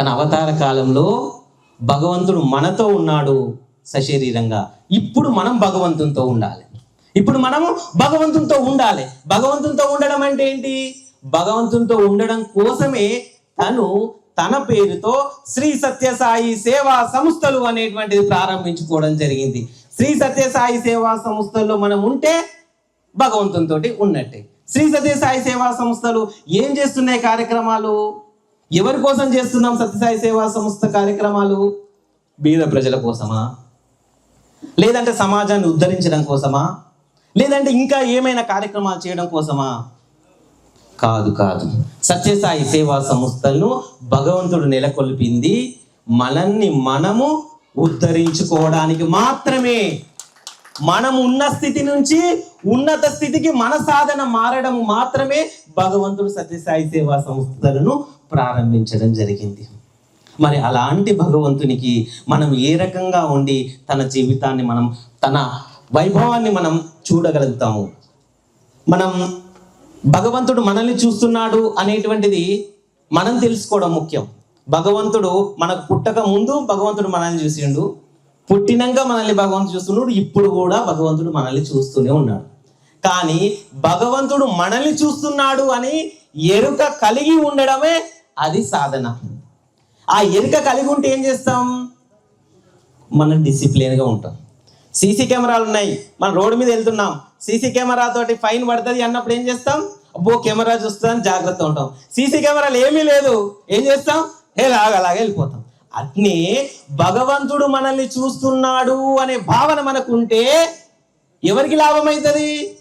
తన అవతార కాలంలో భగవంతుడు మనతో ఉన్నాడు సశరీరంగా. ఇప్పుడు మనం భగవంతునితో ఉండాలి. ఇప్పుడు మనము భగవంతునితో ఉండాలి. భగవంతునితో ఉండడం అంటే ఏంటి? భగవంతునితో ఉండడం కోసమే తను తన పేరుతో శ్రీ సత్యసాయి సేవా సంస్థలు అనేటువంటిది ప్రారంభించుకోవడం జరిగింది. శ్రీ సత్యసాయి సేవా సంస్థల్లో మనం ఉంటే భగవంతునితోటి ఉన్నట్టే. శ్రీ సత్యసాయి సేవా సంస్థలు ఏం చేస్తున్నాయి కార్యక్రమాలు? ఎవరి కోసం చేస్తున్నాం సత్యసాయి సేవా సంస్థ కార్యక్రమాలు? బీద ప్రజల కోసమా? లేదంటే సమాజాన్ని ఉద్ధరించడం కోసమా? లేదంటే ఇంకా ఏమైనా కార్యక్రమాలు చేయడం కోసమా? కాదు కాదు. సత్యసాయి సేవా సంస్థలను భగవంతుడు నెలకొల్పింది మనల్ని మనము ఉద్ధరించుకోవడానికి మాత్రమే. మనం ఉన్న స్థితి నుంచి ఉన్నత స్థితికి మన సాధన మారడం మాత్రమే భగవంతుడు సత్యసాయి సేవా సంస్థలను ప్రారంభించడం జరిగింది. మరి అలాంటి భగవంతునికి మనం ఏ రకంగా ఉండి తన జీవితాన్ని మనం తన వైభవాన్ని మనం చూడగలుగుతాము? మనం భగవంతుడు మనల్ని చూస్తున్నాడు అనేటువంటిది మనం తెలుసుకోవడం ముఖ్యం. భగవంతుడు మనకు పుట్టక ముందు భగవంతుడు మనల్ని చూసిండు. పుట్టినాక మనల్ని భగవంతుడు చూస్తున్నాడు ఇప్పుడు కూడా భగవంతుడు మనల్ని చూస్తూనే ఉన్నాడు. కానీ భగవంతుడు మనల్ని చూస్తున్నాడు అని ఎరుక కలిగి ఉండడమే అది సాధన. ఆ ఎరుక కలిగి ఉంటే ఏం చేస్తాం? మనం డిసిప్లిన్గా ఉంటాం. సీసీ కెమెరాలు ఉన్నాయి మనం రోడ్డు మీద వెళ్తున్నాం. సీసీ కెమెరా తోటి ఫైన్ పడుతుంది అన్నప్పుడు ఏం చేస్తాం? అబ్బో కెమెరా చూస్తుందని జాగ్రత్త ఉంటాం. సీసీ కెమెరాలు ఏమీ లేదు ఏం చేస్తాం? ఏ లాగా అలాగే వెళ్ళిపోతాం. అట్నే భగవంతుడు మనల్ని చూస్తున్నాడు అనే భావన మనకుంటే ఎవరికి లాభం అవుతుంది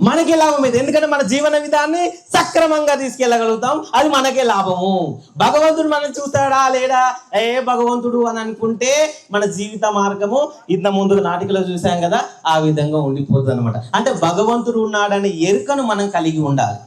మనకే లాభం అయితే ఎందుకంటే మన జీవన విధాన్ని సక్రమంగా తీసుకెళ్ళగలుగుతాం. అది మనకే లాభము. భగవంతుడు మనం చూస్తాడా లేడా? ఏ భగవంతుడు అని అనుకుంటే మన జీవిత మార్గము ఇంత ముందు నాటికలో చూసాం కదా ఆ విధంగా ఉండిపోతుంది అనమాట అంటే భగవంతుడు ఉన్నాడనే ఎరుకను మనం కలిగి ఉండాలి.